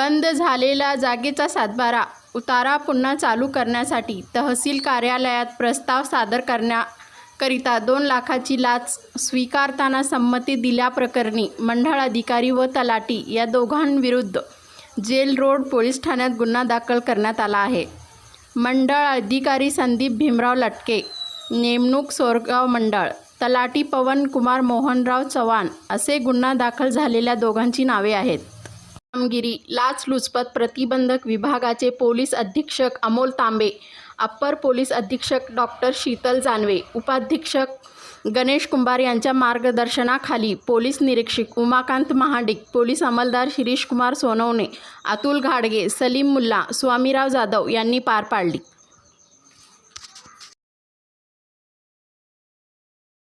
बंद झालेला जागेचा सातबारा उतारा पुन्हा चालू करण्यासाठी तहसील कार्यालयात प्रस्ताव सादर करण्याकरिता दोन लाखाची लाच स्वीकारताना संमती दिल्याप्रकरणी मंडळ अधिकारी व तलाटी या दोघांविरुद्ध जेल रोड पोलीस ठाण्यात गुन्हा दाखल करण्यात आला आहे. मंडळ अधिकारी संदीप भीमराव लटके नेमणूक सोरगाव मंडळ तलाटी पवन कुमार मोहनराव चव्हाण असे गुन्हा दाखल झालेल्या दोघांची नावे आहेत. कामगिरी. लाचलुचपत प्रतिबंधक विभागाचे पोलीस अधीक्षक अमोल तांबे अप्पर पोलीस अधीक्षक डॉक्टर शीतल जानवे उपाधीक्षक गणेश कुंभार यांच्या मार्गदर्शनाखाली पोलीस निरीक्षक उमाकांत महाडिक पोलीस अंमलदार शिरीष कुमार सोनवणे अतुल घाडगे सलीम मुल्ला स्वामीराव जाधव यांनी पार पाडली.